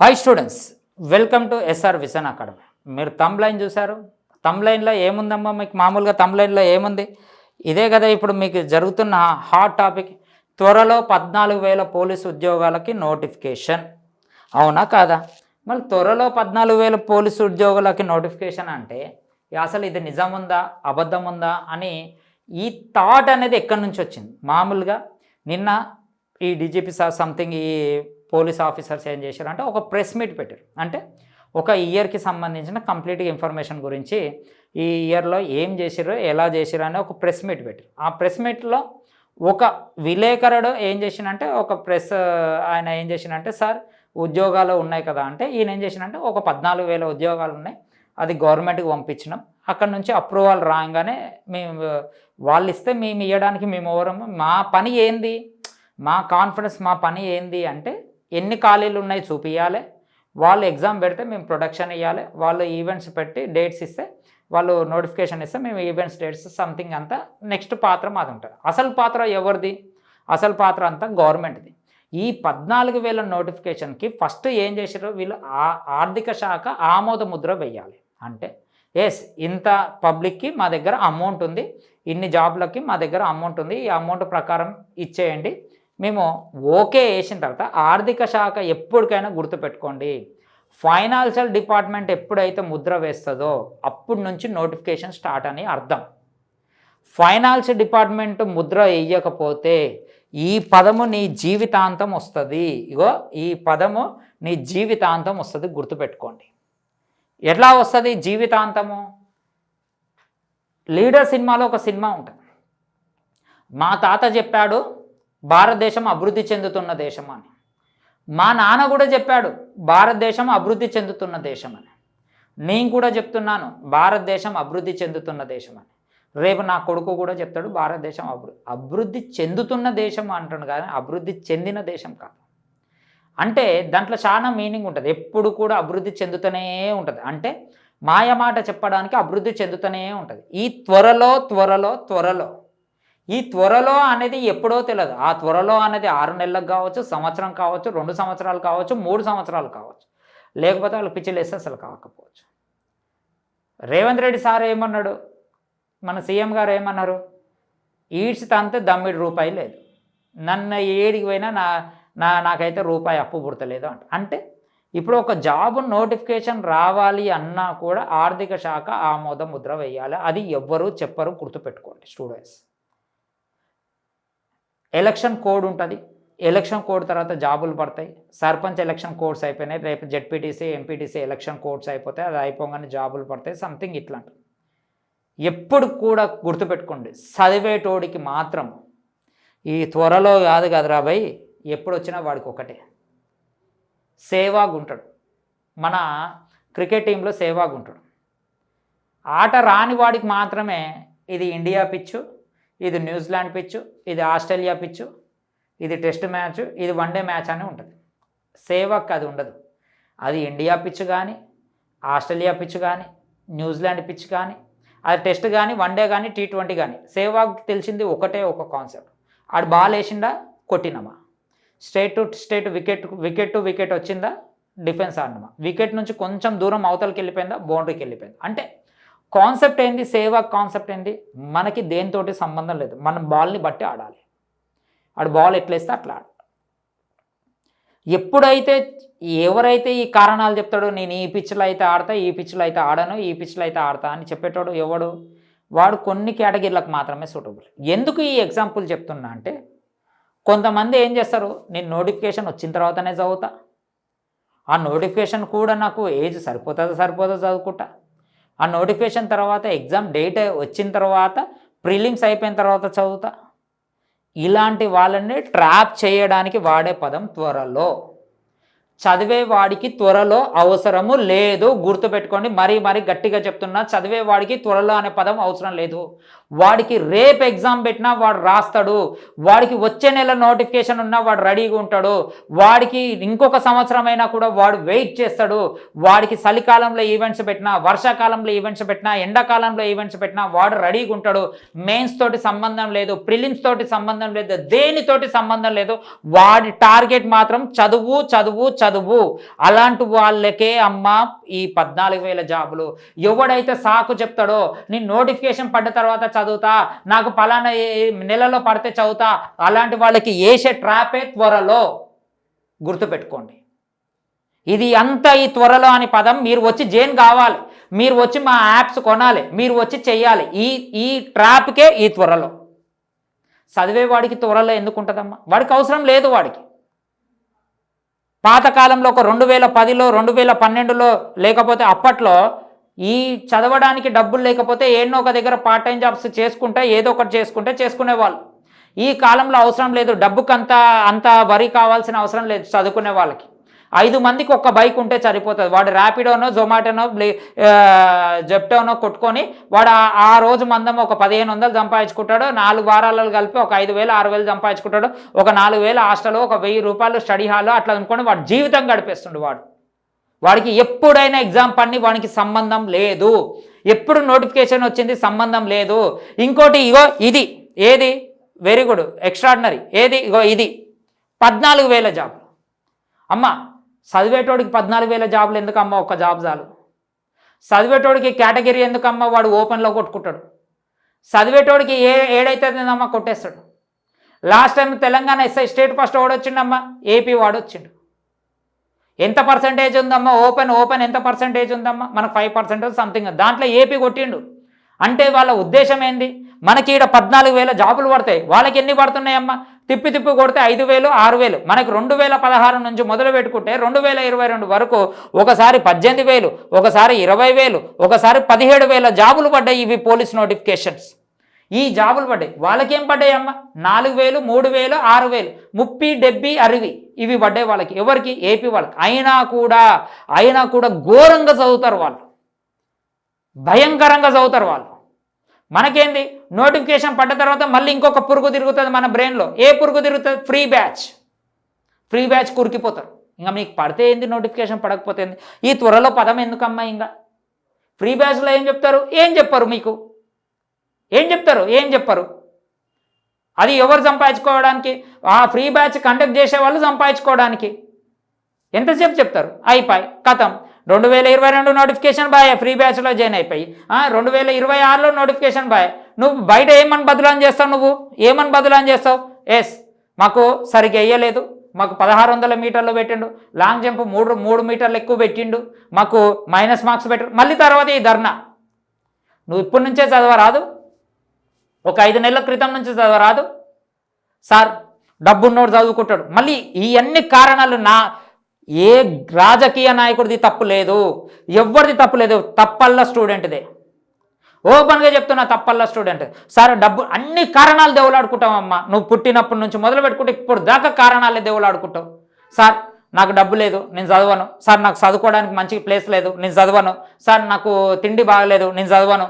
Hi students welcome to S R vision academy మీరు తమ్ line చూశారు? తమ్ లైన్లో ఏముందమ్మా? మీకు మామూలుగా తమ్ లైన్లో ఏముంది? ఇదే కదా ఇప్పుడు మీకు జరుగుతున్న హాట్ టాపిక్ త్వరలో పద్నాలుగు వేల పోలీసు ఉద్యోగాలకి నోటిఫికేషన్ అవునా కాదా? మళ్ళీ త్వరలో పద్నాలుగు వేల పోలీసు ఉద్యోగులకి నోటిఫికేషన్ అంటే అసలు ఇది నిజం ఉందా అబద్ధం ఉందా అని ఈ థాట్ అనేది ఎక్కడి నుంచి వచ్చింది? మామూలుగా నిన్న ఈ డీజీపీ సార్ సంథింగ్ ఈ పోలీస్ ఆఫీసర్స్ ఏం చేశారు అంటే ఒక ప్రెస్ మీట్ పెట్టారు. అంటే ఒక ఇయర్కి సంబంధించిన కంప్లీట్గా ఇన్ఫర్మేషన్ గురించి ఈ ఇయర్లో ఏం చేసిరో ఎలా చేసిరో అని ఒక ప్రెస్ మీట్ పెట్టారు. ఆ ప్రెస్ మీట్లో ఒక విలేకరుడు ఏం చేసినంటే ఒక ప్రెస్ ఆయన ఏం చేసినంటే సార్ ఉద్యోగాలు ఉన్నాయి కదా అంటే ఈయన ఏం చేసినంటే ఒక పద్నాలుగు వేల ఉద్యోగాలు ఉన్నాయి అది గవర్నమెంట్కి పంపించినాం. అక్కడ నుంచి అప్రూవల్ రాగానే మేము వాళ్ళు ఇస్తే మేము ఇవ్వడానికి మేము ఎవరము మా పని ఏంది? మా కాన్ఫిడెన్స్ మా పని ఏంది? అంటే ఎన్ని ఖాళీలు ఉన్నాయి చూపించాలి వాళ్ళు ఎగ్జామ్ పెడితే మేము ప్రొడక్షన్ ఇవ్వాలి వాళ్ళు ఈవెంట్స్ పెట్టి డేట్స్ ఇస్తే వాళ్ళు నోటిఫికేషన్ ఇస్తే మేము ఈవెంట్స్ డేట్స్ సంథింగ్ అంతా నెక్స్ట్ పాత్ర మాది ఉంటుంది అసలు పాత్ర ఎవరిది? అసలు పాత్ర అంతా గవర్నమెంట్ది. ఈ పద్నాలుగు వేల నోటిఫికేషన్కి ఫస్ట్ ఏం చేశారు వీళ్ళు ఆర్థిక శాఖ ఆమోద ముద్ర వేయాలి అంటే ఎస్ ఇంత పబ్లిక్కి మా దగ్గర అమౌంట్ ఉంది. ఇన్ని జాబ్లకి మా దగ్గర అమౌంట్ ఉంది. ఈ అమౌంట్ ప్రకారం ఇచ్చేయండి. మేము ఓకే వేసిన తర్వాత ఆర్థిక శాఖ ఎప్పటికైనా గుర్తుపెట్టుకోండి. ఫైనాన్షియల్ డిపార్ట్మెంట్ ఎప్పుడైతే ముద్ర వేస్తుందో అప్పటి నుంచి నోటిఫికేషన్ స్టార్ట్ అని అర్థం. ఫైనాన్స్ డిపార్ట్మెంట్ ముద్ర వేయకపోతే ఈ పదము నీ జీవితాంతం వస్తుంది. ఇగో ఈ పదము నీ జీవితాంతం వస్తుంది గుర్తుపెట్టుకోండి. ఎట్లా వస్తుంది జీవితాంతము? లీడర్ సినిమాలో ఒక సినిమా ఉంటుంది. మా తాత చెప్పాడు భారతదేశం అభివృద్ధి చెందుతున్న దేశం అని. మా నాన్న కూడా చెప్పాడు భారతదేశం అభివృద్ధి చెందుతున్న దేశం అని. నేను కూడా చెప్తున్నాను భారతదేశం అభివృద్ధి చెందుతున్న దేశం అని. రేపు నా కొడుకు కూడా చెప్తాడు భారతదేశం అభివృద్ధి అభివృద్ధి చెందుతున్న దేశం అంటాడు కానీ అభివృద్ధి చెందిన దేశం కాదు. అంటే దాంట్లో చాలా మీనింగ్ ఉంటుంది ఎప్పుడు కూడా అభివృద్ధి చెందుతూనే ఉంటుంది. అంటే మాయమాట చెప్పడానికి అభివృద్ధి చెందుతూనే ఉంటుంది. ఈ త్వరలో త్వరలో త్వరలో ఈ త్వరలో అనేది ఎప్పుడో తెలియదు ఆ త్వరలో అనేది ఆరు నెలలకు కావచ్చు సంవత్సరం కావచ్చు రెండు సంవత్సరాలు కావచ్చు మూడు సంవత్సరాలు కావచ్చు. లేకపోతే వాళ్ళు పిచ్చిలేస్తే అసలు కాకపోవచ్చు. రేవంత్ రెడ్డి సార్ ఏమన్నాడు? మన సీఎం గారు ఏమన్నారు? ఈడ్చి తంతే దమ్మిడి రూపాయి లేదు. నన్ను ఏడికి పోయినా నా నా నాకైతే రూపాయి అప్పు పుడతలేదు అంట. అంటే ఇప్పుడు ఒక జాబ్ నోటిఫికేషన్ రావాలి అన్నా కూడా ఆర్థిక శాఖ ఆమోద ముద్ర వేయాలి. అది ఎవ్వరూ చెప్పరు గుర్తుపెట్టుకోండి స్టూడెంట్స్. ఎలక్షన్ కోడ్ ఉంటుంది. ఎలక్షన్ కోడ్ తర్వాత జాబులు పడతాయి. సర్పంచ్ ఎలక్షన్ కోడ్స్ అయిపోయినాయి. రేపు జెడ్పీటీసీ ఎంపీటీసీ ఎలక్షన్ కోడ్స్ అయిపోతాయి అది అయిపోగానే జాబులు పడతాయి. సంథింగ్ ఇట్లాంటి. ఎప్పుడు కూడా గుర్తుపెట్టుకోండి. చదివేటోడికి మాత్రం ఈ త్వరలో కాదు కదరా భయ్ ఎప్పుడు వచ్చినా వాడికి ఒకటే. సేవాగ్ ఉంటాడు మన క్రికెట్ టీంలో సేవాగ్ ఉంటాడు ఆట రాని వాడికి మాత్రమే ఇది ఇండియా పిచ్చు ఇది న్యూజిలాండ్ పిచ్చు ఇది ఆస్ట్రేలియా పిచ్చు ఇది టెస్ట్ మ్యాచ్ ఇది వన్డే మ్యాచ్ అని ఉంటుంది. సేవక్ అది ఉండదు. అది ఇండియా పిచ్ కానీ ఆస్ట్రేలియా పిచ్ కానీ న్యూజిలాండ్ పిచ్ కానీ అది టెస్ట్ కానీ వన్డే కానీ టీ ట్వంటీ కానీ సేవాగ్ తెలిసింది ఒకటే ఒక కాన్సెప్ట్. ఆడు బాల్ వేసిండా? కొట్టినమా? Straight to straight wicket wicket to wicket వచ్చిందా? డిఫెన్స్ ఆడినమా? వికెట్ నుంచి కొంచెం దూరం అవతలకి వెళ్ళిపోయిందా బౌండరీకి వెళ్ళిపోయిందా అంటే కాన్సెప్ట్ ఏంది? సేవా కాన్సెప్ట్ ఏంది? మనకి దేనితోటి సంబంధం లేదు. మనం బాల్ని బట్టి ఆడాలి. ఆడు బాల్ ఎట్లేస్తే అట్లా ఆడాలి ఎప్పుడైతే ఎవరైతే ఈ కారణాలు చెప్తాడో నేను ఈ పిచ్లో అయితే ఆడతా ఈ పిచ్లో అయితే ఆడను ఈ పిచ్లో అయితే ఆడతా అని చెప్పేటోడు ఎవడు? వాడు కొన్ని కేటగిరీలకు మాత్రమే సూటబుల్. ఎందుకు ఈ ఎగ్జాంపుల్ చెప్తున్నా అంటే కొంతమంది ఏం చేస్తారు? నేను నోటిఫికేషన్ వచ్చిన తర్వాతనే చదువుతా. ఆ నోటిఫికేషన్ కూడా నాకు ఏజ్ సరిపోతుందో సరిపోతుందో చదువుకుంటా? ఆ నోటిఫికేషన్ తర్వాత ఎగ్జామ్ డేట్ వచ్చిన తర్వాత ప్రిలిమ్స్ అయిపోయిన తర్వాత చదువుతా. ఇలాంటి వాళ్ళని ట్రాప్ చేయడానికి వాడే పదం త్వరలో. చదివే వాడికి త్వరలో అవసరము లేదు. గుర్తుపెట్టుకోండి. మరీ మరీ గట్టిగా చెప్తున్నా. చదివే వాడికి త్వరలో అనే పదం అవసరం లేదు. వాడికి రేపు ఎగ్జామ్ పెట్టినా వాడు రాస్తాడు వాడికి వచ్చే నెల నోటిఫికేషన్ ఉన్నా వాడు రెడీగా ఉంటాడు వాడికి ఇంకొక సంవత్సరం అయినా కూడా వాడు వెయిట్ చేస్తాడు వాడికి చలికాలంలో ఈవెంట్స్ పెట్టినా వర్షాకాలంలో ఈవెంట్స్ పెట్టినా ఎండాకాలంలో ఈవెంట్స్ పెట్టినా వాడు రెడీగా ఉంటాడు. మెయిన్స్ తోటి సంబంధం లేదు ప్రిలిమ్స్ తోటి సంబంధం లేదు దేనితోటి సంబంధం లేదు వాడి టార్గెట్ మాత్రం చదువు చదువు చదువు. చదువు అలాంటి వాళ్ళకే అమ్మ ఈ పద్నాలుగు వేల జాబులు. ఎవడైతే సాకు చెప్తాడో నేను నోటిఫికేషన్ పడ్డ తర్వాత చదువుతా నాకు పలానా నెలలో పడితే చదువుతా అలాంటి వాళ్ళకి వేసే ట్రాపే త్వరలో గుర్తుపెట్టుకోండి. ఇది అంత ఈ త్వరలో అని పదం మీరు వచ్చి జైన్ కావాలి మీరు వచ్చి మా యాప్స్ కొనాలి మీరు వచ్చి చెయ్యాలి ఈ ఈ ట్రాప్కే ఈ త్వరలో. చదివే వాడికి త్వరలో ఎందుకు ఉంటుందమ్మా వాడికి అవసరం లేదు వాడికి. పాతకాలంలో ఒక రెండు వేల పదిలో రెండు వేల పన్నెండులో లేకపోతే అప్పట్లో ఈ చదవడానికి డబ్బులు లేకపోతే ఏన్నో ఒక దగ్గర పార్ట్ టైం జాబ్స్ చేసుకుంటే ఏదో ఒకటి చేసుకుంటే చేసుకునేవాళ్ళు. ఈ కాలంలో అవసరం లేదు. డబ్బుకి అంత అంత వరి కావాల్సిన అవసరం లేదు చదువుకునే వాళ్ళకి. ఐదు మందికి ఒక్క బైక్ ఉంటే సరిపోతుంది. వాడు ర్యాపిడోనో జొమాటోనో జెప్టోనో కొట్టుకొని వాడు ఆ- ఆ రోజు మందం ఒక పదిహేను వందలు సంపాదించుకుంటాడు. నాలుగు వారాలలో కలిపి ఒక ఐదు వేలు ఆరు వేలు సంపాదించుకుంటాడు. ఒక నాలుగు వేలు హాస్టల్ ఒక వెయ్యి రూపాయలు స్టడీ హాల్ అట్లా అనుకొని వాడు జీవితం గడిపేస్తుండు వాడు. వాడికి ఎప్పుడైనా ఎగ్జామ్ పని వానికి సంబంధం లేదు. ఎప్పుడు నోటిఫికేషన్ వచ్చింది సంబంధం లేదు. ఇంకోటి ఇగో ఇది ఏది? వెరీ గుడ్ ఎక్స్ట్రాడినరీ ఏది? ఇగో ఇది. పద్నాలుగు వేల జాబ్. అమ్మ చదివేటోడికి పద్నాలుగు వేల జాబులు ఎందుకమ్మ ఒక జాబ్ చాలు? చదివేటోడికి కేటగిరీ ఎందుకమ్మ వాడు ఓపెన్లో కొట్టుకుంటాడు? చదివేటోడికి ఏ ఏడైతుందమ్మా కొట్టేస్తాడు? Last time Telangana S I state first వాడు వచ్చిండమ్మా ఏపీ వాడు వచ్చిండు ఎంత పర్సంటేజ్ ఉందమ్మా? ఓపెన్ ఓపెన్ ఎంత పర్సంటేజ్ ఉందమ్మా? మనకు ఫైవ్ పర్సెంటేజ్ సంథింగ్ దాంట్లో ఏపీ కొట్టిండు. అంటే వాళ్ళ ఉద్దేశం ఏంది? మనకి ఈడ పద్నాలుగు వేల జాబులు పడతాయి. వాళ్ళకి ఎన్ని పడుతున్నాయమ్మా? తిప్పి తిప్పి కొడితే ఐదు వేలు ఆరు వేలు. మనకి రెండు వేల పదహారు నుంచి మొదలు పెట్టుకుంటే రెండు వేల ఇరవై రెండు వరకు ఒకసారి పద్దెనిమిది వేలు ఒకసారి ఇరవై వేలు ఒకసారి పదిహేడు వేల జాబులు పడ్డాయి ఇవి పోలీస్ నోటిఫికేషన్స్. ఈ జాబులు పడ్డాయి. వాళ్ళకేం పడ్డాయి అమ్మ? నాలుగు వేలు మూడు వేలు ఆరు వేలు. ముప్పి డెబ్బి అరవి ఇవి పడ్డాయి వాళ్ళకి. ఎవరికి? ఏపీ వాళ్ళకి. అయినా కూడా అయినా కూడా ఘోరంగా చదువుతారు వాళ్ళు. భయంకరంగా చదువుతారు వాళ్ళు. మనకేంది? నోటిఫికేషన్ పడ్డ తర్వాత మళ్ళీ ఇంకొక పురుగు తిరుగుతుంది మన బ్రెయిన్లో. ఏ పురుగు తిరుగుతుంది? Free batch. ఫ్రీ బ్యాచ్ కురికిపోతారు. ఇంకా మీకు పడితే ఏంది నోటిఫికేషన్ పడకపోతే ఏంది? ఈ త్వరలో పదం ఎందుకమ్మా ఇంకా? ఫ్రీ బ్యాచ్లో ఏం చెప్తారు? ఏం చెప్పారు మీకు? ఏం చెప్తారు? ఏం చెప్పరు? అది ఎవరు సంపాదించుకోవడానికి? ఆ ఫ్రీ బ్యాచ్ కండక్ట్ చేసే వాళ్ళు సంపాదించుకోవడానికి. ఎంతసేపు చెప్తారు? అయిపోయి. కథం రెండు వేల ఇరవై రెండు నోటిఫికేషన్ బాయ్. ఫ్రీ బ్యాచ్లో జాయిన్ అయిపోయి. రెండు వేల ఇరవై ఆరులో నోటిఫికేషన్ బాయ్. నువ్వు బయట ఏమని బదులాన్ చేస్తావు నువ్వు? ఏమని బదులాన్ చేస్తావు? ఎస్. మాకు సరిగ్గా వేయలేదు మాకు పదహారు వందల మీటర్లు పెట్టిండు. లాంగ్ జంప్ మూడు మూడు మీటర్లు ఎక్కువ పెట్టిండు. మాకు మైనస్ మార్క్స్ పెట్టారు మళ్ళీ తర్వాత ఈ ధర్నా. నువ్వు ఇప్పటి నుంచే చదవరాదు. ఒక ఐదు నెలల క్రితం నుంచి చదవరాదు సార్ డబ్బున్నోడు చదువుకుంటాడు. మళ్ళీ ఈ అన్ని కారణాలు నా ఏ రాజకీయ నాయకుడిది తప్పు లేదు. ఎవరిది తప్పు లేదు. తప్పల్లా స్టూడెంట్దే. ఓపెన్గా చెప్తున్నా తప్పల్లా స్టూడెంట్. సార్ డబ్బు అన్ని కారణాలు దేవులాడుకుంటావమ్మా. నువ్వు పుట్టినప్పటి నుంచి మొదలు పెట్టుకుంటే ఇప్పుడు దాకా కారణాలే దేవులాడుకుంటావు. సార్ నాకు డబ్బు లేదు. నేను చదవను. సార్ నాకు చదువుకోవడానికి మంచి ప్లేస్ లేదు. నేను చదవను. సార్ నాకు తిండి బాగలేదు. నేను చదవను.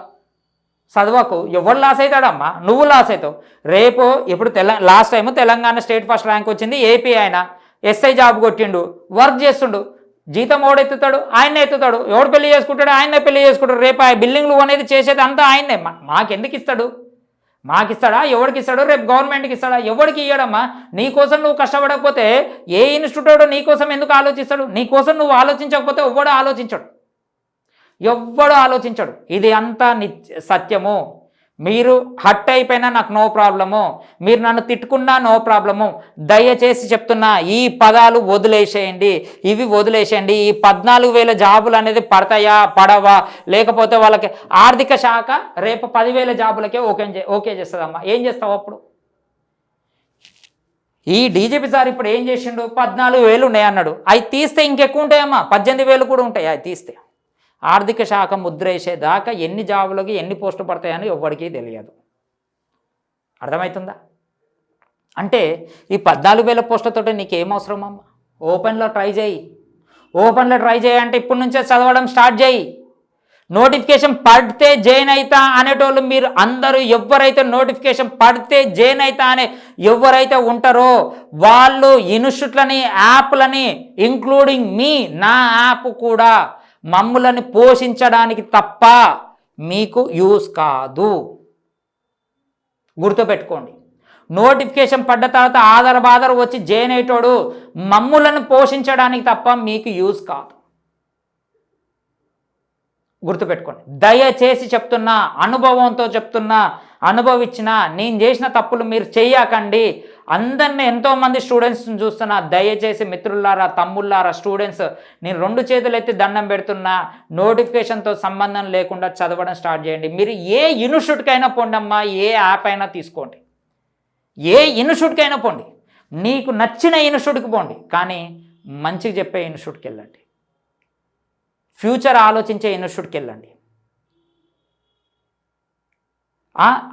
చదవకు ఎవరు లాస్ అవుతాడమ్మా? నువ్వు లాస్ అవుతావు. రేపు ఇప్పుడు తెల last time Telangana state first rank వచ్చింది ఏపీ ఆయన ఎస్ఐ జాబ్ కొట్టిండు వర్క్ చేస్తుండు. జీతం ఓడెత్తుతాడు ఆయన ఎత్తుతాడు. ఎవడు పెళ్ళి చేసుకుంటాడు ఆయనే పెళ్ళి చేసుకుంటాడు. రేపు ఆ బిల్డింగ్లు అనేది చేసేది అంతా ఆయనే మాకెందుకు ఇస్తాడు? మాకిస్తాడా? ఎవరికి ఇస్తాడు? రేపు గవర్నమెంట్కి ఇస్తాడా? ఎవరికి ఇవ్వడమ్మా నీకోసం నువ్వు కష్టపడకపోతే ఏ ఇన్స్టిట్యూట్ నీకోసం ఎందుకు ఆలోచిస్తాడు? నీకోసం నువ్వు ఆలోచించకపోతే ఎవడు ఆలోచించడు? ఎవ్వడు ఆలోచించడు. ఇది అంతా నిత్య సత్యము. మీరు హట్ అయిపోయినా నాకు నో ప్రాబ్లము. మీరు నన్ను తిట్టుకున్నా నో ప్రాబ్లము. దయచేసి చెప్తున్నా ఈ పదాలు వదిలేసేయండి. ఇవి వదిలేసేయండి. ఈ పద్నాలుగు వేల జాబులు అనేది పడతాయా పడవా? లేకపోతే వాళ్ళకి ఆర్థిక శాఖ రేపు పదివేల జాబులకే ఓకే చే- ఓకే చేస్తుందమ్మా. ఏం చేస్తావు అప్పుడు? ఈ డీజీపీ సార్ ఇప్పుడు ఏం చేసిండు? పద్నాలుగు వేలు ఉన్నాయి అన్నాడు అవి తీస్తే ఇంకెక్కువ ఉంటాయమ్మా. పద్దెనిమిది వేలు కూడా ఉంటాయి. అవి తీస్తే. ఆర్థిక శాఖ ముద్రేసేదాకా ఎన్ని జాబులకి ఎన్ని పోస్టులు పడతాయని ఎవ్వడికి తెలియదు. అర్థమవుతుందా అంటే ఈ పద్నాలుగు వేల పోస్టులతో నీకు అవసరం అమ్మ ఓపెన్లో ట్రై చేయి. ఓపెన్లో ట్రై చేయి అంటే ఇప్పటి నుంచే చదవడం స్టార్ట్ చేయి. నోటిఫికేషన్ పడితే జైన్ అవుతా అనేటోళ్ళు మీరు అందరూ ఎవరైతే నోటిఫికేషన్ పడితే జైన్ అవుతా అనే ఎవరైతే ఉంటారో వాళ్ళు ఇన్స్టిట్యూట్లని యాప్లని ఇంక్లూడింగ్ మీ నా యాప్ కూడా మమ్ములను పోషించడానికి తప్ప మీకు యూస్ కాదు. గుర్తుపెట్టుకోండి. నోటిఫికేషన్ పడ్డ తర్వాత ఆధార బాధర్ వచ్చి జైన్ అయ్యేటోడు మమ్ములను పోషించడానికి తప్ప మీకు యూజ్ కాదు. గుర్తుపెట్టుకోండి. దయచేసి చెప్తున్నా అనుభవంతో చెప్తున్నా అనుభవించిన నేను చేసిన తప్పులు మీరు చేయకండి అందరిని ఎంతోమంది స్టూడెంట్స్ని చూస్తున్నా దయచేసి మిత్రులారా తమ్ముళ్ళారా స్టూడెంట్స్ నేను రెండు చేతులు ఎత్తి దండం పెడుతున్నా నోటిఫికేషన్తో సంబంధం లేకుండా చదవడం స్టార్ట్ చేయండి. మీరు ఏ ఇన్స్టిట్యూట్కైనా పోండమ్మా ఏ యాప్ అయినా తీసుకోండి. ఏ ఇన్స్టిట్యూట్కైనా పోండి. నీకు నచ్చిన ఇన్స్టిట్యూట్కి పోండి కానీ మంచిగా చెప్పే ఇన్స్టిట్యూట్కి వెళ్ళండి. ఫ్యూచర్ ఆలోచించే ఇన్స్టిట్యూట్కి వెళ్ళండి.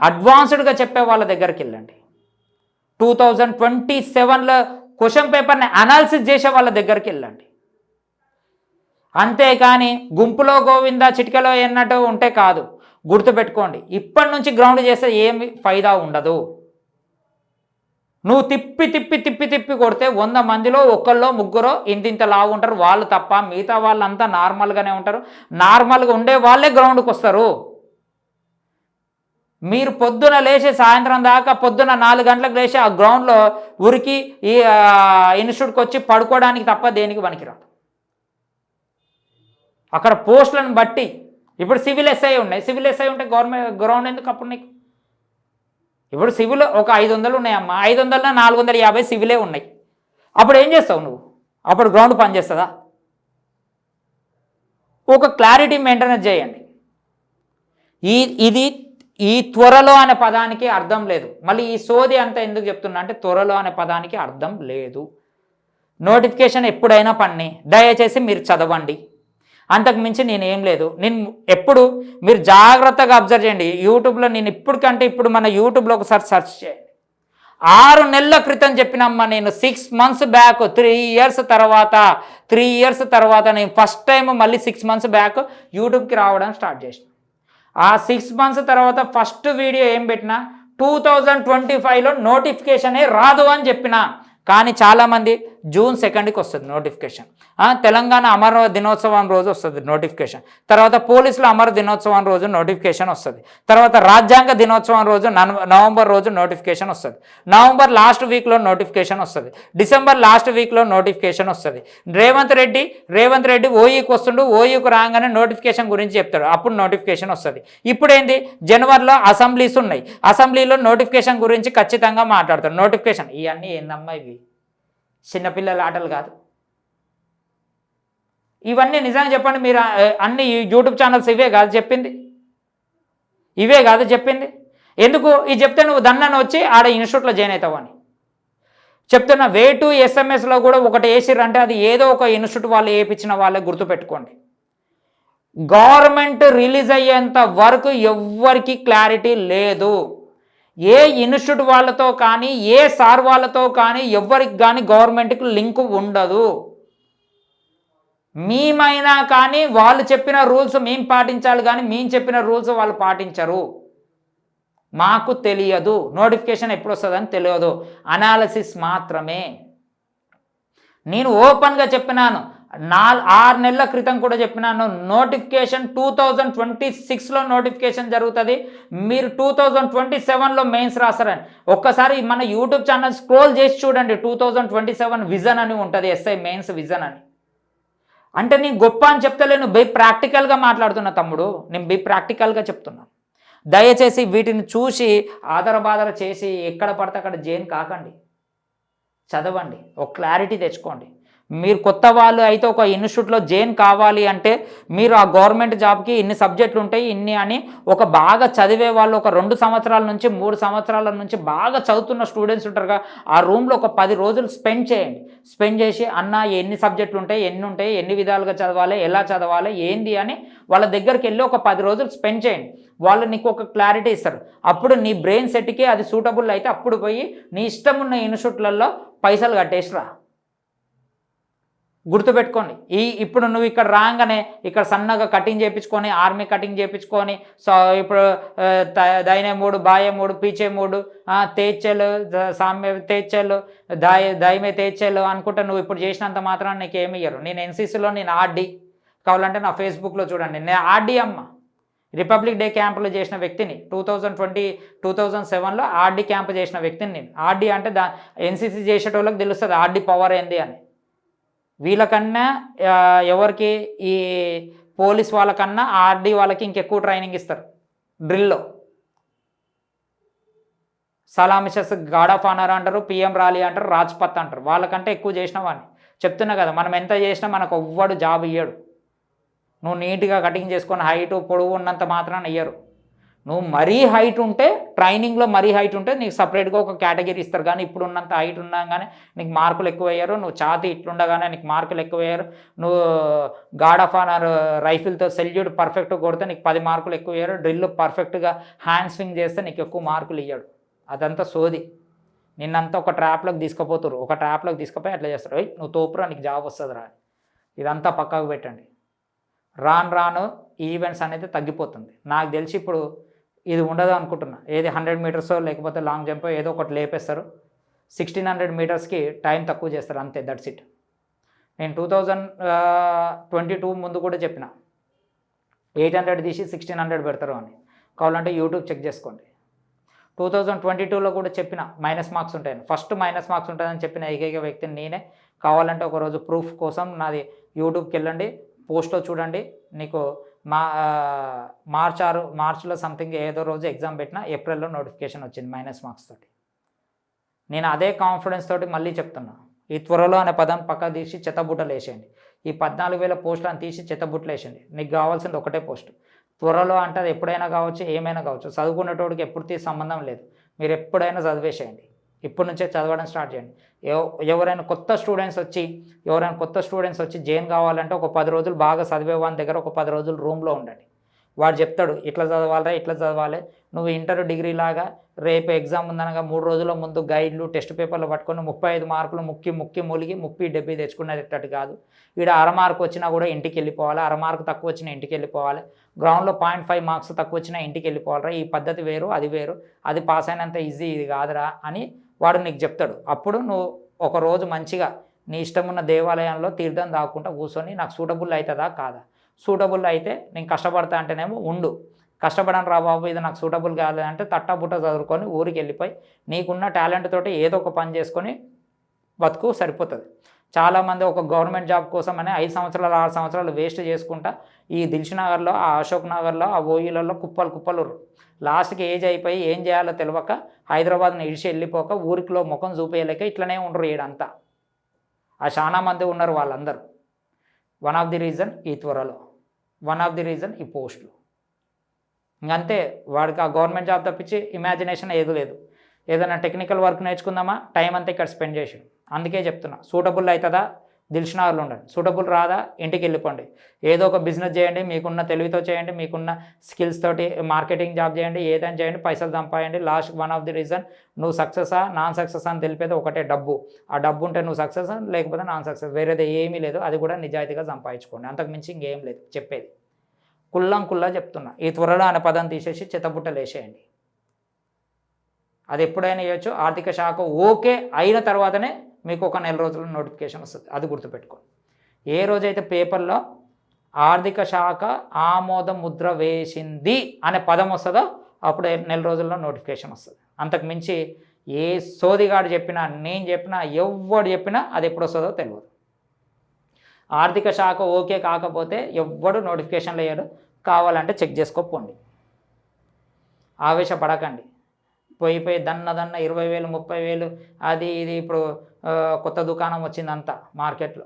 అడ్వాన్స్డ్గా చెప్పే వాళ్ళ దగ్గరికి వెళ్ళండి. టూ థౌజండ్ ట్వంటీ సెవెన్లో క్వశ్చన్ పేపర్ని అనాలిసిస్ చేసే వాళ్ళ దగ్గరికి వెళ్ళండి. అంతేకాని గుంపులో గోవింద చిటికలో ఎన్నట్టు ఉంటే కాదు గుర్తుపెట్టుకోండి. ఇప్పటి నుంచి గ్రౌండ్ చేస్తే ఏమి ఫైదా ఉండదు. నువ్వు తిప్పి తిప్పి తిప్పి తిప్పి కొడితే వంద మందిలో ఒకళ్ళో ముగ్గురో ఇంతింత లావు ఉంటారు. వాళ్ళు తప్ప మిగతా వాళ్ళంతా నార్మల్గానే ఉంటారు. నార్మల్గా ఉండే వాళ్ళే గ్రౌండ్కి వస్తారు. మీరు పొద్దున లేచి సాయంత్రం దాకా పొద్దున నాలుగు గంటలకు లేచి ఆ గ్రౌండ్లో ఉరికి ఈ ఇన్స్టిట్యూట్కి వచ్చి పడుకోవడానికి తప్ప దేనికి పనికిరాదు. అక్కడ పోస్టులను బట్టి ఇప్పుడు సివిల్ ఎస్ఐ ఉన్నాయి. సివిల్ ఎస్ఐ ఉంటే గవర్నమెంట్ గ్రౌండ్ ఎందుకు అప్పుడు నీకు? ఇప్పుడు సివిల్ ఒక ఐదు వందలు ఉన్నాయమ్మా. ఐదు వందల నాలుగు వందల యాభై సివిలే ఉన్నాయి. అప్పుడు ఏం చేస్తావు నువ్వు? అప్పుడు గ్రౌండ్ పనిచేస్తుందా ఒక క్లారిటీ మెయింటెనెన్స్ చేయండి. ఈ ఇది ఈ త్వరలో అనే పదానికి అర్థం లేదు. మళ్ళీ ఈ సోది అంతా ఎందుకు చెప్తున్నా అంటే త్వరలో అనే పదానికి అర్థం లేదు. నోటిఫికేషన్ ఎప్పుడైనా పన్ని. దయచేసి మీరు చదవండి. అంతకు మించి నేనేం లేదు. నేను ఎప్పుడు మీరు జాగ్రత్తగా అబ్జర్వ్ చేయండి. యూట్యూబ్లో నేను ఇప్పటికంటే ఇప్పుడు మన యూట్యూబ్లో ఒకసారి సెర్చ్ చేయండి. ఆరు నెలల క్రితం చెప్పినమ్మా నేను six months back three years తర్వాత త్రీ ఇయర్స్ తర్వాత నేను ఫస్ట్ టైం మళ్ళీ సిక్స్ మంత్స్ బ్యాక్ యూట్యూబ్కి రావడం స్టార్ట్ చేసిన. ఆ సిక్స్ మంత్స్ తర్వాత ఫస్ట్ వీడియో ఏం పెట్టినా? టూ థౌజండ్ ట్వంటీ ఫైవ్లో నోటిఫికేషనే రాదు అని చెప్పిన. కానీ చాలామంది జూన్ సెకండ్కి వస్తుంది నోటిఫికేషన్. తెలంగాణ అమర దినోత్సవం రోజు వస్తుంది నోటిఫికేషన్. తర్వాత పోలీసుల అమర దినోత్సవం రోజు నోటిఫికేషన్ వస్తుంది. తర్వాత రాజ్యాంగ దినోత్సవం రోజు నవంబర్ రోజు నోటిఫికేషన్ వస్తుంది. నవంబర్ లాస్ట్ వీక్లో నోటిఫికేషన్ వస్తుంది. డిసెంబర్ లాస్ట్ వీక్లో నోటిఫికేషన్ వస్తుంది. రేవంత్ రెడ్డి రేవంత్ రెడ్డి ఓఈకి వస్తుండు ఓఈకి రాగానే నోటిఫికేషన్ గురించి చెప్తాడు. అప్పుడు నోటిఫికేషన్ వస్తుంది. ఇప్పుడేంది? జనవరిలో అసెంబ్లీస్ ఉన్నాయి. అసెంబ్లీలో నోటిఫికేషన్ గురించి ఖచ్చితంగా మాట్లాడతాడు. నోటిఫికేషన్. ఇవన్నీ ఏందమ్మా ఇవి? చిన్నపిల్లల ఆటలు కాదు. ఇవన్నీ నిజంగా చెప్పండి మీరు అన్ని యూట్యూబ్ ఛానల్స్ ఇవే కాదు చెప్పింది. ఇవే కాదు చెప్పింది. ఎందుకు? ఇది చెప్తే నువ్వు దన్నను వచ్చి ఆడ ఇన్స్టిట్యూట్లో జాయిన్ అవుతావు అని. చెప్తున్న వే టు ఎస్ఎంఎస్లో కూడా ఒకటి వేసిర్రంటే అది ఏదో ఒక ఇన్స్టిట్యూట్ వాళ్ళు వేయించిన వాళ్ళే గుర్తుపెట్టుకోండి. గవర్నమెంట్ రిలీజ్ అయ్యేంత వరకు ఎవ్వరికి క్లారిటీ లేదు. ఏ ఇన్స్టిట్యూట్ వాళ్ళతో కానీ ఏ సార్ వాళ్ళతో కానీ ఎవరికి కానీ గవర్నమెంట్కి లింక్ ఉండదు. మేమైనా కానీ వాళ్ళు చెప్పిన రూల్స్ మేము పాటించాలి కానీ మేము చెప్పిన రూల్స్ వాళ్ళు పాటించరు. మాకు తెలియదు. నోటిఫికేషన్ ఎప్పుడు వస్తుందని తెలియదు. అనాలసిస్ మాత్రమే. నేను ఓపెన్గా చెప్పినాను. నాలు ఆరు నెలల క్రితం కూడా చెప్పినాను నోటిఫికేషన్ టూ థౌజండ్ ట్వంటీ సిక్స్లో నోటిఫికేషన్ జరుగుతుంది. మీరు టూ థౌజండ్ ట్వంటీ సెవెన్లో మెయిన్స్ రాస్తారని. ఒక్కసారి మన యూట్యూబ్ ఛానల్ స్క్రోల్ చేసి చూడండి two thousand twenty seven vision అని ఉంటుంది ఎస్ఐ మెయిన్స్ విజన్ అని. అంటే నేను గొప్ప అని చెప్తలేను బై ప్రాక్టికల్గా మాట్లాడుతున్నా తమ్ముడు నేను బై ప్రాక్టికల్గా చెప్తున్నాను దయచేసి వీటిని చూసి ఆదరబాదర చేసి ఎక్కడ పడితే అక్కడ జైన్ కాకండి. చదవండి ఒక క్లారిటీ తెచ్చుకోండి. మీరు కొత్త వాళ్ళు అయితే ఒక ఇన్స్టిట్యూట్లో జైన్ కావాలి అంటే మీరు ఆ గవర్నమెంట్ జాబ్కి ఇన్ని సబ్జెక్టులు ఉంటాయి ఇన్ని అని ఒక బాగా చదివే వాళ్ళు ఒక రెండు సంవత్సరాల నుంచి మూడు సంవత్సరాల నుంచి బాగా చదువుతున్న స్టూడెంట్స్ ఉంటారుగా ఆ రూమ్లో ఒక పది రోజులు స్పెండ్ చేయండి. స్పెండ్ చేసి అన్న ఎన్ని సబ్జెక్టులు ఉంటాయి ఎన్ని ఉంటాయి ఎన్ని విధాలుగా చదవాలి ఎలా చదవాలి ఏంది అని వాళ్ళ దగ్గరికి వెళ్ళి ఒక పది రోజులు స్పెండ్ చేయండి. వాళ్ళు నీకు ఒక క్లారిటీ ఇస్తారు. అప్పుడు నీ బ్రెయిన్ సెట్కి అది సూటబుల్ అయితే అప్పుడు పోయి నీ ఇష్టం ఉన్న ఇన్స్టిట్యూట్లలో పైసలు కట్టేసిరా. గుర్తుపెట్టుకోండి. ఈ ఇప్పుడు నువ్వు ఇక్కడ రాగానే ఇక్కడ సన్నగా కటింగ్ చేయించుకొని ఆర్మీ కటింగ్ చేయించుకొని సో ఇప్పుడు దైనే మూడు బాయ మూడు పీచే మూడు తేచెలు సామ్య తేచెలు దాయ దయమే తేచెలు అనుకుంటే నువ్వు ఇప్పుడు చేసినంత మాత్రం నీకు ఏమి ఇయ్యరు. నేను ఎన్సీసీలో నేను ఆర్డీ కావాలంటే నా ఫేస్బుక్లో చూడండి. నేను ఆర్డీ అమ్మ. రిపబ్లిక్ డే క్యాంపులో చేసిన వ్యక్తిని two thousand twenty two thousand సెవెన్లో ఆర్డీ క్యాంప్ చేసిన వ్యక్తిని నేను. ఆర్డీ అంటే దా ఎన్సీసీ చేసేటోళ్ళకి తెలుస్తుంది ఆర్డీ పవర్ ఏంది అని. వీళ్ళకన్నా ఎవరికి? ఈ పోలీస్ వాళ్ళకన్నా ఆర్డీ వాళ్ళకి ఇంకెక్కువ ట్రైనింగ్ ఇస్తారు. డ్రిల్లో. సలామిషస్ గాడ్ ఆఫ్ ఆనర్ అంటారు పిఎం రాలీ అంటారు రాజ్పత్ అంటారు. వాళ్ళకంటే ఎక్కువ చేసిన వాడిని. చెప్తున్నా కదా మనం ఎంత చేసినా మనకు ఎవ్వడు జాబ్ ఇయ్యడు. నువ్వు నీట్గా కటింగ్ చేసుకొని హైట్ పొడవు ఉన్నంత మాత్రాన ఇయ్యరు. నువ్వు మరీ హైట్ ఉంటే ట్రైనింగ్లో మరీ హైట్ ఉంటే నీకు సపరేట్గా ఒక కేటగిరీ ఇస్తారు. కానీ ఇప్పుడు ఉన్నంత హైట్ ఉండగానే నీకు మార్కులు ఎక్కువ అయ్యారు నువ్వు ఛాతి ఇట్లుండగానే నీకు మార్కులు ఎక్కువ అయ్యారు నువ్వు గాడ్ ఆఫ్ ఆనర్ రైఫిల్తో సెల్యూట్ పర్ఫెక్ట్ కొడితే నీకు పది మార్కులు ఎక్కువ అయ్యారు డ్రిల్ పర్ఫెక్ట్గా హ్యాండ్ స్వింగ్ చేస్తే నీకు ఎక్కువ మార్కులు ఇయ్యాడు. అదంతా సోది. నిన్నంతా ఒక ట్రాప్లోకి తీసుకుపోతారు ఒక ట్రాప్లోకి తీసుకుపోయి అట్లా చేస్తారు. నువ్వు తోపురా నీకు జాబ్ వస్తుంది రా ఇదంతా పక్కకు పెట్టండి. రాను రాను ఈవెంట్స్ అనేది తగ్గిపోతుంది. నాకు తెలిసి ఇప్పుడు ఇది ఉండదు అనుకుంటున్నా. ఏది హండ్రెడ్ మీటర్స్ లేకపోతే లాంగ్ జంప్ ఏదో ఒకటి లేపేస్తారు. సిక్స్టీన్ హండ్రెడ్ మీటర్స్కి టైం తక్కువ చేస్తారు. అంతే దట్స్ ఇట్ నేను టూ థౌజండ్ ట్వంటీ టూ ముందు కూడా చెప్పిన. ఎయిట్ హండ్రెడ్ తీసి సిక్స్టీన్ హండ్రెడ్ పెడతారు అని. కావాలంటే యూట్యూబ్ చెక్ చేసుకోండి. టూ థౌజండ్ ట్వంటీ టూలో కూడా చెప్పిన మైనస్ మార్క్స్ ఉంటాయని. ఫస్ట్ మైనస్ మార్క్స్ ఉంటుందని చెప్పిన ఏకైక వ్యక్తిని నేనే. కావాలంటే ఒకరోజు ప్రూఫ్ కోసం నాది యూట్యూబ్కి వెళ్ళండి. పోస్ట్లో చూడండి. నీకు మా మార్చ్ ఆరు మార్చ్లో సంథింగ్ ఏదో రోజు ఎగ్జామ్ పెట్టినా ఏప్రిల్లో నోటిఫికేషన్ వచ్చింది మైనస్ మార్క్స్ తోటి. నేను అదే కాన్ఫిడెన్స్ తోటి మళ్ళీ చెప్తున్నా ఈ త్వరలో అనే పదం పక్క తీసి చెత్తబుట్టలు వేసేయండి. ఈ పద్నాలుగు వేల పోస్టులను తీసి చెత్తబుట్టలు వేసేయండి. నీకు కావాల్సింది ఒకటే పోస్ట్. త్వరలో అంటే అది ఎప్పుడైనా కావచ్చు ఏమైనా కావచ్చు చదువుకునేటోడికి ఎప్పుడు తీసి సంబంధం లేదు. మీరు ఎప్పుడైనా చదివేసేయండి. ఇప్పటి నుంచే చదవడం స్టార్ట్ చేయండి. ఎవ- ఎవరైనా కొత్త స్టూడెంట్స్ వచ్చి ఎవరైనా కొత్త స్టూడెంట్స్ వచ్చి జైన్ కావాలంటే ఒక పది రోజులు బాగా చదివే వాళ్ళ దగ్గర ఒక పది రోజులు రూమ్లో ఉండండి. వాడు చెప్తాడు ఇట్లా చదవాలరా ఇట్లా చదవాలి. నువ్వు ఇంటర్ డిగ్రీ లాగా రేపు ఎగ్జామ్ ఉందనగా మూడు రోజుల ముందు గైడ్లు టెస్ట్ పేపర్లు పట్టుకొని ముప్పై ఐదు మార్కులు ముక్కి ముక్కి మూలిగి ముప్పి డెబ్బై తెచ్చుకునేటట్టు కాదు. ఈడ అర మార్క్ వచ్చినా కూడా ఇంటికి వెళ్ళిపోవాలి. అర తక్కువ వచ్చినా ఇంటికి వెళ్ళిపోవాలి. గ్రౌండ్లో పాయింట్ ఫైవ్ మార్క్స్ తక్కువ వచ్చినా ఇంటికి వెళ్ళిపోవాలరా. ఈ పద్ధతి వేరు అది వేరు. అది పాస్ అయినంత ఈజీ ఇది కాదురా అని వాడు నీకు చెప్తాడు. అప్పుడు నువ్వు ఒకరోజు మంచిగా నీ ఇష్టం ఉన్న దేవాలయంలో తీర్థం దాక్కుంటా కూర్చొని నాకు సూటబుల్ అవుతుందా కాదా? సూటబుల్ అయితే నేను కష్టపడతా అంటేనేమో ఉండు. కష్టపడను రా బాబు ఇది నాకు సూటబుల్ కాలేదంటే తట్టబుట్ట చదువుకొని ఊరికి వెళ్ళిపోయి నీకున్న టాలెంట్ తోటి ఏదో ఒక పని చేసుకొని బతుకు సరిపోతుంది. చాలామంది ఒక గవర్నమెంట్ జాబ్ కోసం అని ఐదు సంవత్సరాలు ఆరు సంవత్సరాలు వేస్ట్ చేసుకుంటా ఈ దిల్ష్ నగర్లో ఆ అశోక్ నగర్లో ఆ ఓయిలలో కుప్పలు కుప్పలు లాస్ట్కి ఏజ్ అయిపోయి ఏం చేయాలో తెలియక హైదరాబాద్ని ఇడిచి వెళ్ళిపోక ఊరికిలో ముఖం చూపేయలేక ఇట్లనే ఉండరు ఈడంతా. ఆ చాలా మంది ఉన్నారు వాళ్ళందరూ. వన్ ఆఫ్ ది రీజన్ ఈ త్వరలో. వన్ ఆఫ్ ది రీజన్ ఈ పోస్టులు. ఇంకంతే వాడికి ఆ గవర్నమెంట్ జాబ్ తప్పించి ఇమాజినేషన్ ఏది లేదు. ఏదైనా టెక్నికల్ వర్క్ నేర్చుకుందామా? టైం అంతా ఇక్కడ స్పెండ్ చేసి అందుకే చెప్తున్నా సూటబుల్ అవుతుందా? దిల్షనగర్లో ఉండండి సూటబుల్ రాదా? ఇంటికి వెళ్ళిపోండి ఏదో ఒక బిజినెస్ చేయండి మీకున్న తెలివితో చేయండి మీకున్న స్కిల్స్ తోటి మార్కెటింగ్ జాబ్ చేయండి ఏదైనా చేయండి పైసలు సంపాయండి last one of the reason నువ్వు సక్సెసా నాన్ సక్సెస్ అని తెలిపేది ఒకటే డబ్బు. ఆ డబ్బు ఉంటే నువ్వు సక్సెస్ లేకపోతే నాన్ సక్సెస్ వేరేది ఏమీ లేదు. అది కూడా నిజాయితీగా సంపాదించుకోండి. అంతకు మించి ఇంకేం లేదు. చెప్పేది. కుల్లం కుల్లా చెప్తున్నా. ఈ త్వరలో అనే పదం తీసేసి చిత్తబుట్టలు వేసేయండి అది ఎప్పుడైనా ఇవ్వచ్చు ఆర్థిక శాఖ ఓకే అయిన తర్వాతనే మీకు ఒక నెల రోజుల నోటిఫికేషన్ వస్తుంది. అది గుర్తుపెట్టుకోండి. ఏ రోజైతే పేపర్లో ఆర్థిక శాఖ ఆమోద ముద్ర వేసింది అనే పదం వస్తుందో అప్పుడు నెల రోజుల్లో నోటిఫికేషన్ వస్తుంది. అంతకు మించి ఏ సోదిగాడు చెప్పినా నేను చెప్పినా ఎవడు చెప్పినా అది ఎప్పుడు వస్తుందో తెలియదు ఆర్థిక శాఖ ఓకే కాకపోతే ఎవ్వడు నోటిఫికేషన్లు వేయడు. కావాలంటే చెక్ చేసుకోపోండి. ఆవేశపడకండి. పోయి పోయి దన్న దన్న ఇరవై వేలు ముప్పై వేలు అది ఇది ఇప్పుడు కొత్త దుకాణం వచ్చిందంతా మార్కెట్లో.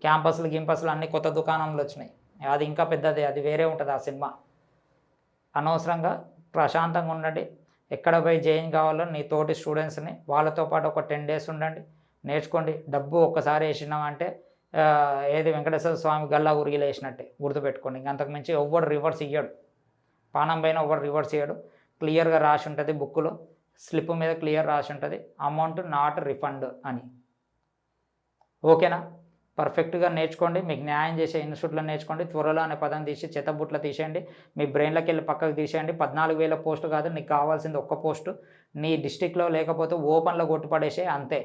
క్యాంపస్లు గింపస్లు అన్ని కొత్త దుకాణంలు వచ్చినాయి. అది ఇంకా పెద్దది అది వేరే ఉంటుంది ఆ సినిమా. అనవసరంగా ప్రశాంతంగా ఉండండి. ఎక్కడ పోయి జాయిన్ కావాలో నీ తోటి స్టూడెంట్స్ని వాళ్ళతో పాటు ఒక టెన్ డేస్ ఉండండి. నేర్చుకోండి. డబ్బు ఒక్కసారి వేసినామంటే ఏది వెంకటేశ్వర స్వామి గల్లా ఉరిగిలు వేసినట్టే గుర్తుపెట్టుకోండి. ఇంక అంతకు మించి ఎవ్వడు రివర్స్ ఇయ్యడు. పానం పైన ఎవ్వడు రివర్స్ ఇయ్యడు. క్లియర్గా రాసి ఉంటుంది బుక్లో స్లిప్ మీద క్లియర్ రాసి ఉంటుంది. అమౌంట్ నాట్ రిఫండ్ అని. ఓకేనా? పర్ఫెక్ట్గా నేర్చుకోండి. మీకు న్యాయం చేసే ఇన్స్టిట్యూట్లో నేర్చుకోండి. త్వరలో అనే పదం తీసి చెత్తబుట్లో తీసేయండి. మీ బ్రెయిన్లోకి వెళ్ళి పక్కకు తీసేయండి. పద్నాలుగు వేల పోస్టు కాదు నీకు కావాల్సింది ఒక్క పోస్టు. నీ డిస్టిక్లో లేకపోతే ఓపెన్లో కొట్టుపడేసే అంతే.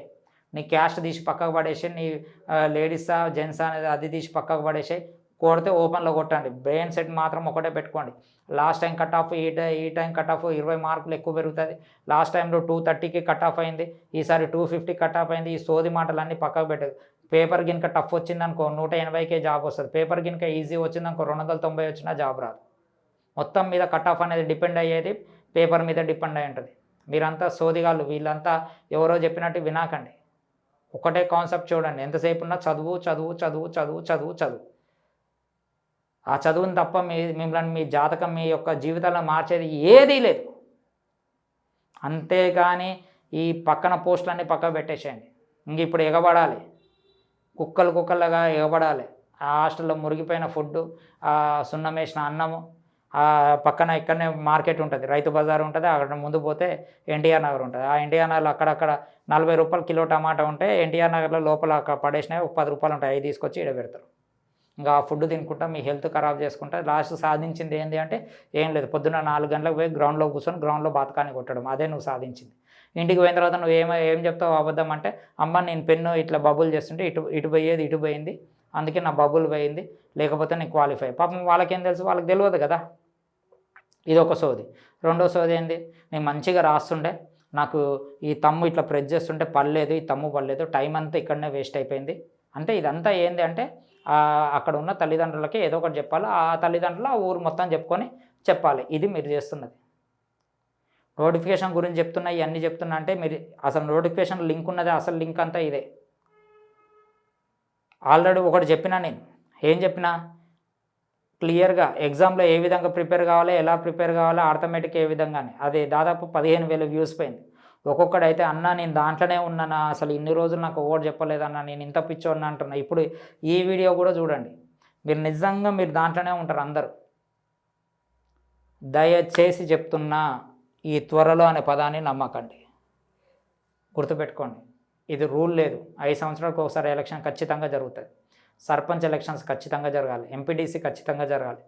నీ క్యాస్ట్ తీసి పక్కకు పడేసి నీ లేడీసా జెంట్సా అనేది అది తీసి పక్కకు పడేసే కొడితే ఓపెన్లో కొట్టండి. బ్రెయిన్ సెట్ మాత్రం ఒకటే పెట్టుకోండి. లాస్ట్ టైం కట్ ఆఫ్ ఈ ఈ టైం కట్ ఆఫ్ ఇరవై మార్కులు ఎక్కువ పెరుగుతుంది. లాస్ట్ టైంలో టూ థర్టీకి కట్ ఆఫ్ అయింది. ఈసారి టూ ఫిఫ్టీ కట్ ఆఫ్ అయింది. ఈ సోది మాటలన్నీ పక్కకు పెట్టదు. పేపర్ గినక టఫ్ వచ్చిందనుకో నూట ఎనభైకే జాబ్ వస్తుంది. పేపర్ గినక ఈజీ వచ్చిందనుకో రెండు వందల తొంభై వచ్చినా జాబ్ రాదు. మొత్తం మీద కట్ ఆఫ్ అనేది డిపెండ్ అయ్యేది పేపర్ మీద డిపెండ్ అయి ఉంటుంది. మీరంతా సోదిగాళ్ళు వీళ్ళంతా ఎవరో చెప్పినట్టు వినాకండి. ఒకటే కాన్సెప్ట్ చూడండి. ఎంతసేపు ఉన్నా చదువు చదువు చదువు చదువు చదువు చదువు. ఆ చదువుని తప్ప మీ మిమ్మల్ని మీ జాతకం మీ యొక్క జీవితాలను మార్చేది ఏదీ లేదు. అంతేగాని ఈ పక్కన పోస్టులన్నీ పక్కకు పెట్టేసేయండి. ఇంక ఇప్పుడు ఎగబడాలి. కుక్కలు కుక్కలుగా ఎగబడాలి. ఆ హాస్టల్లో మురిగిపోయిన ఫుడ్ ఆ సున్నం వేసిన అన్నము ఆ పక్కన ఇక్కడనే మార్కెట్ ఉంటుంది. రైతు బజార్ ఉంటుంది. అక్కడ ముందు పోతే ఎన్టీఆర్ నగర్ ఉంటుంది. ఆ ఎన్టీఆర్ నగర్లో అక్కడక్కడ నలభై రూపాయలు కిలో టమాటా ఉంటే ఎన్టీఆర్ నగర్లో లోపల అక్కడ పడేసినవి ఒక పది రూపాయలు ఉంటాయి. అవి తీసుకొచ్చి ఈడ పెడతారు. ఇంకా ఫుడ్ తినుకుంటా మీ హెల్త్ ఖరాబ్ చేసుకుంటా. లాస్ట్ సాధించింది ఏంటి అంటే ఏం లేదు పొద్దున్న నాలుగు గంటలకు పోయి గ్రౌండ్లో కూర్చొని గ్రౌండ్లో బాతకాన్ని కొట్టడం. అదే నువ్వు సాధించింది. ఇంటికి పోయిన తర్వాత నువ్వు ఏం ఏం చెప్తావు అబద్ధం అంటే అమ్మ నేను పెన్ను ఇట్లా బబుల్ చేస్తుంటే ఇటు ఇటు పోయేది ఇటు పోయింది. అందుకే నా బబుల్ పోయింది. లేకపోతే నేను క్వాలిఫై. పాపం వాళ్ళకేం తెలుసు? వాళ్ళకి తెలియదు కదా. ఇది ఒక సోది. రెండో సోది ఏంది? నేను మంచిగా రాస్తుండే. నాకు ఈ తమ్ము ఇట్లా ప్రెస్ చేస్తుంటే పర్లేదు ఈ తమ్ము పర్లేదు. టైం అంతా ఇక్కడనే వేస్ట్ అయిపోయింది. అంటే ఇదంతా ఏంది అంటే అక్కడ ఉన్న తల్లిదండ్రులకి ఏదో ఒకటి చెప్పాలి. ఆ తల్లిదండ్రులు ఆ ఊరు మొత్తం చెప్పుకొని చెప్పాలి. ఇది మీరు చేస్తున్నది. నోటిఫికేషన్ గురించి చెప్తున్నా ఇవన్నీ చెప్తున్నా అంటే మీరు అసలు నోటిఫికేషన్ లింక్ ఉన్నది అసలు లింక్ అంతా ఇదే. ఆల్రెడీ ఒకటి చెప్పినా నేను. ఏం చెప్పినా? క్లియర్గా ఎగ్జామ్లో ఏ విధంగా ప్రిపేర్ కావాలి ఎలా ప్రిపేర్ కావాలి ఆర్థమెటిక్ ఏ విధంగానే. అది దాదాపు పదిహేను వేల వ్యూస్ పోయింది. ఒక్కొక్కడైతే అన్న నేను దాంట్లోనే ఉన్నానా? అసలు ఇన్ని రోజులు నాకు ఓటు చెప్పలేదన్న? నేను ఇంత పిచ్చోడినా అంటున్నా. ఇప్పుడు ఈ వీడియో కూడా చూడండి. మీరు నిజంగా మీరు దాంట్లోనే ఉంటారు అందరూ. దయచేసి చెప్తున్నా ఈ త్వరలో అనే పదాన్ని నమ్మకండి. గుర్తుపెట్టుకోండి. ఇది రూల్ లేదు. ఐదు సంవత్సరాలకు ఒకసారి ఎలక్షన్ ఖచ్చితంగా జరుగుతుంది సర్పంచ్ ఎలక్షన్స్ ఖచ్చితంగా జరగాలి. ఎంపీటీసీ ఖచ్చితంగా జరగాలి.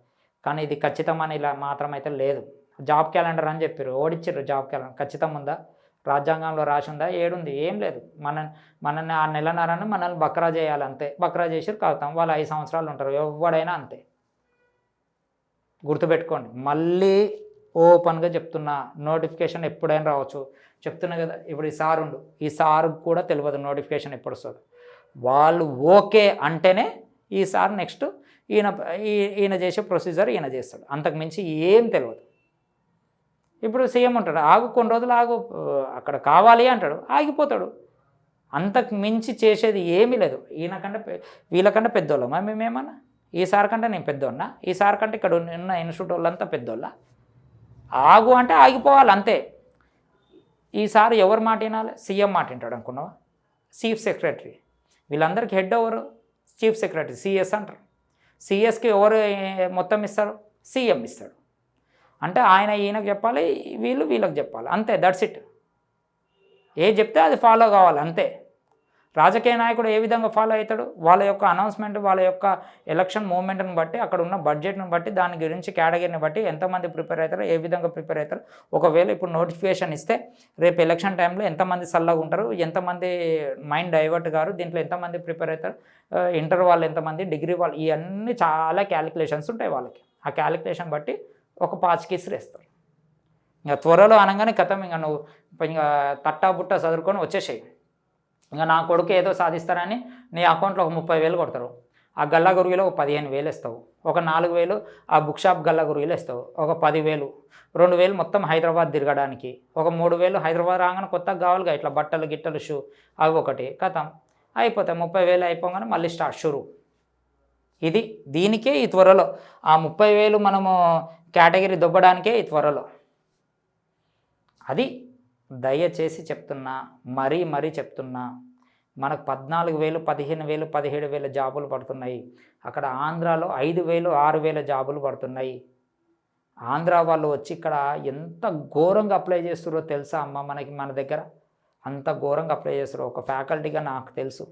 కానీ ఇది ఖచ్చితం అని ఇలా మాత్రం అయితే లేదు. జాబ్ క్యాలెండర్ అని చెప్పారు ఓడిచ్చారు జాబ్ క్యాలెండర్. ఖచ్చితం ఉందా? రాజ్యాంగంలో రాసి ఉందా ఏడుంది. ఏం లేదు. మన మనల్ని ఆ నెలన్నరని మనల్ని బక్రా చేయాలి అంతే. బక్రా చేసి కడతాం వాళ్ళు ఐదు సంవత్సరాలు ఉంటారు. ఎవడైనా అంతే. గుర్తుపెట్టుకోండి. మళ్ళీ ఓపెన్గా చెప్తున్నా. నోటిఫికేషన్ ఎప్పుడైనా రావచ్చు. చెప్తున్నా కదా ఇప్పుడు ఈ సార్ ఉండు. ఈ సార్ కూడా తెలియదు నోటిఫికేషన్ ఎప్పుడు వస్తుంది. వాళ్ళు ఓకే అంటేనే ఈ సార్ నెక్స్ట్ ఈయన ఈయన చేసే ప్రొసీజర్ ఈయన చేస్తాడు. అంతకు మించి ఏం తెలియదు ఇప్పుడు సీఎం ఉంటాడు ఆగు కొన్ని రోజులు ఆగు అక్కడ కావాలి అంటాడు. ఆగిపోతాడు. అంతకు మించి చేసేది ఏమీ లేదు. ఈయనకంటే వీళ్ళకంటే పెద్దోళ్ళమా మేమేమన్నా? ఈసారి కంటే నేను పెద్దోన్నా ఈసారి కంటే ఇక్కడ ఉన్న ఇన్స్టిట్యూట్ వాళ్ళంతా పెద్దోళ్ళ? ఆగు అంటే ఆగిపోవాలి అంతే. ఈసారి ఎవరు మాట వినాలి? సీఎం మాట వింటాడు అనుకున్నావా? Chief secretary. వీళ్ళందరికీ హెడ్ ఎవరు? చీఫ్ సెక్రటరీ సిఎస్ అంటారు. సిఎస్కి ఎవరు మొత్తం ఇస్తారు? సీఎం ఇస్తాడు. అంటే ఆయన ఈయనకు చెప్పాలి వీళ్ళు వీళ్ళకి చెప్పాలి. అంతే దట్స్ ఇట్ ఏ చెప్తే అది ఫాలో కావాలి అంతే. రాజకీయ నాయకుడు ఏ విధంగా ఫాలో అవుతాడు? వాళ్ళ యొక్క అనౌన్స్మెంట్ వాళ్ళ యొక్క ఎలక్షన్ మూవ్మెంట్ని బట్టి అక్కడ ఉన్న బడ్జెట్ని బట్టి దాని గురించి కేటగిరీని బట్టి ఎంతమంది ప్రిపేర్ అవుతారో ఏ విధంగా ప్రిపేర్ అవుతారు. ఒకవేళ ఇప్పుడు నోటిఫికేషన్ ఇస్తే రేపు ఎలక్షన్ టైంలో ఎంతమంది సల్లగా ఉంటారు ఎంతమంది మైండ్ డైవర్ట్ గారు దీంట్లో ఎంతమంది ప్రిపేర్ అవుతారు ఇంటర్ వాళ్ళు ఎంతమంది డిగ్రీ వాళ్ళు ఇవన్నీ చాలా క్యాలిక్యులేషన్స్ ఉంటాయి వాళ్ళకి. ఆ క్యాలిక్యులేషన్ బట్టి ఒక పాచికి ఇసిరేస్తారు ఇంకా త్వరలో అనగానే కథం ఇంకా నువ్వు ఇంకా తట్టా బుట్ట చదువుకొని వచ్చేసేయి. ఇంకా నా కొడుకు ఏదో సాధిస్తారని నీ అకౌంట్లో ఒక ముప్పై వేలు కొడతారు. ఆ గల్లా గురిగిలో ఒక పదిహేను వేలు ఇస్తావు ఒక నాలుగు వేలు ఆ బుక్ షాప్ గల్లా గురిగిలో ఇస్తావు ఒక పదివేలు రెండు వేలు మొత్తం హైదరాబాద్ తిరగడానికి. ఒక మూడు వేలు హైదరాబాద్ రాగానే కొత్తగా కావాలిగా ఇట్లా బట్టలు గిట్టలు షూ అవి ఒకటి కథం. అయిపోతాయి ముప్పై వేలు అయిపోగానే మళ్ళీ స్టార్ట్ షురు. ఇది దీనికే ఈ త్వరలో. ఆ ముప్పై వేలు మనము కేటగిరీ దుబ్బడానికే ఈ త్వరలో. అది దయచేసి చెప్తున్నా మరీ మరీ చెప్తున్నా. మనకు పద్నాలుగు వేలు పదిహేను వేలు పదిహేడు వేల జాబులు పడుతున్నాయి. అక్కడ ఆంధ్రాలో ఐదు వేలు ఆరు వేల జాబులు పడుతున్నాయి. ఆంధ్ర వాళ్ళు వచ్చి ఇక్కడ ఎంత ఘోరంగా అప్లై చేస్తారో తెలుసా అమ్మ మనకి మన దగ్గర? అంత ఘోరంగా అప్లై చేస్తారు ఒక ఫ్యాకల్టీగా నాకు తెలుసు.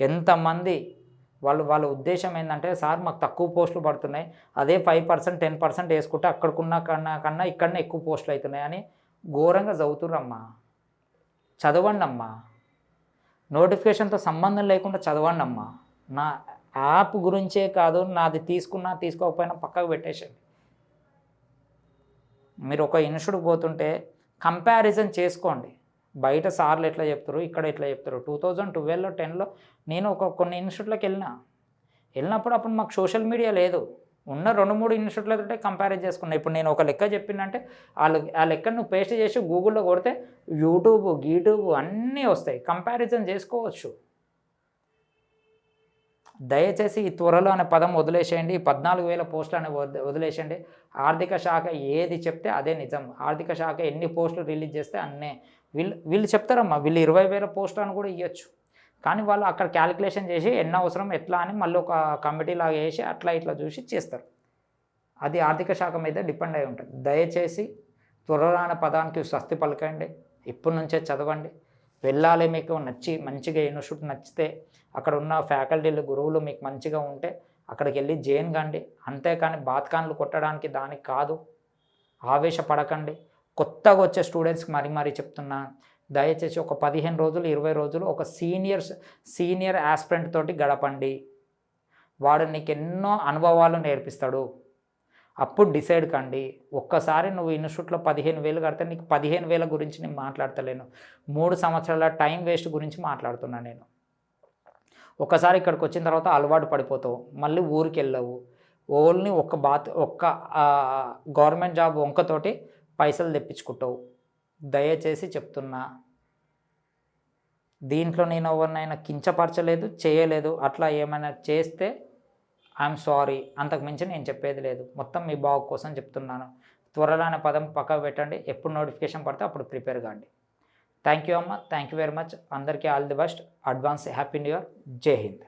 ఎంతమంది వాళ్ళు వాళ్ళ ఉద్దేశం ఏంటంటే సార్ మాకు తక్కువ పోస్టులు పడుతున్నాయి. అదే ఫైవ్ పర్సెంట్ టెన్ పర్సెంట్ వేసుకుంటే అక్కడికున్న కన్నా కన్నా ఇక్కడనే ఎక్కువ పోస్టులు అవుతున్నాయి అని ఘోరంగా చదువుతుర్రమ్మా. చదవండి అమ్మా నోటిఫికేషన్తో సంబంధం లేకుండా చదవండి అమ్మా నా యాప్ గురించే కాదు నాది తీసుకున్నా తీసుకోకపోయినా పక్కకు పెట్టేసండి మీరు ఒక ఇన్స్టిట్యూట్ పోతుంటే కంపారిజన్ చేసుకోండి. బయట సార్లు ఎట్లా చెప్తారు ఇక్కడ ఎట్లా చెప్తారు? టూ థౌజండ్ ట్వెల్వ్లో టెన్లో నేను ఒక కొన్ని ఇన్స్టిట్యూట్లకు వెళ్ళిన. వెళ్ళినప్పుడు అప్పుడు మాకు సోషల్ మీడియా లేదు. ఉన్న రెండు మూడు ఇన్స్టిట్యూట్లతో కంపేర్ చేసుకున్నా. ఇప్పుడు నేను ఒక లెక్క చెప్పిందంటే వాళ్ళు ఆ లెక్క నువ్వు పేస్ట్ చేసి గూగుల్లో కొడితే యూట్యూబ్ గీట్యూబ్ అన్నీ వస్తాయి. కంపారిజన్ చేసుకోవచ్చు. దయచేసి ఈ త్వరలో అనే పదం వదిలేసేయండి. పద్నాలుగు వేల పోస్టులు అనే వదిలేసేయండి. ఆర్థిక శాఖ ఏది చెప్తే అదే నిజం. ఆర్థిక శాఖ ఎన్ని పోస్టులు రిలీజ్ చేస్తే అన్నే వీళ్ళు వీళ్ళు చెప్తారమ్మా వీళ్ళు ఇరవై వేల పోస్ట్ అని కూడా ఇవ్వచ్చు కానీ వాళ్ళు అక్కడ క్యాలిక్యులేషన్ చేసి ఎన్ని అవసరం ఎట్లా అని మళ్ళీ ఒక కమిటీ లాగా వేసి అట్లా ఇట్లా చూసి చేస్తారు. అది ఆర్థిక శాఖ మీద డిపెండ్ అయి ఉంటుంది. దయచేసి త్వరలో పదానికి స్వస్తి పలకండి. ఇప్పటి నుంచే చదవండి. వెళ్ళాలి మీకు నచ్చి మంచిగా యూనివర్సిటీ నచ్చితే అక్కడ ఉన్న ఫ్యాకల్టీలు గురువులు మీకు మంచిగా ఉంటే అక్కడికి వెళ్ళి జైన్ కండి. అంతేకాని బాత్కాన్లు కొట్టడానికి దానికి కాదు. ఆవేశపడకండి. కొత్తగా వచ్చే స్టూడెంట్స్కి మరీ మరీ చెప్తున్నా దయచేసి ఒక పదిహేను రోజులు ఇరవై రోజులు ఒక సీనియర్స్ సీనియర్ ఆస్పిరెంట్ తోటి గడపండి. వాడు నీకు ఎన్నో అనుభవాలు నేర్పిస్తాడు. అప్పుడు డిసైడ్ కండి. ఒక్కసారి నువ్వు ఇన్స్టిట్యూట్లో పదిహేను వేలు కడితే నీకు పదిహేను వేల గురించి నేను మాట్లాడతలేను. మూడు సంవత్సరాల టైం వేస్ట్ గురించి మాట్లాడుతున్నా నేను. ఒకసారి ఇక్కడికి వచ్చిన తర్వాత అలవాటు పడిపోతావు. మళ్ళీ ఊరికి వెళ్ళవు ఓన్లీ ఒక్క బాత్ ఒక్క గవర్నమెంట్ జాబ్ వంకతోటి పైసలు తెప్పించుకుంటావు. దయచేసి చెప్తున్నా. దీంట్లో నేను ఎవరినైనా కించపరచలేదు చేయలేదు అట్లా ఏమైనా చేస్తే ఐఎమ్ సారీ అంతకు మించి నేను చెప్పేది లేదు. మొత్తం మీ బాగు కోసం చెప్తున్నాను. త్వరలో అనే పదం పక్కకు పెట్టండి. ఎప్పుడు నోటిఫికేషన్ పడితే అప్పుడు ప్రిపేర్ కాండి. థ్యాంక్ యూ అమ్మ. థ్యాంక్ యూ వెరీ మచ్ అందరికీ all the best. Advance happy new year జై హింద్.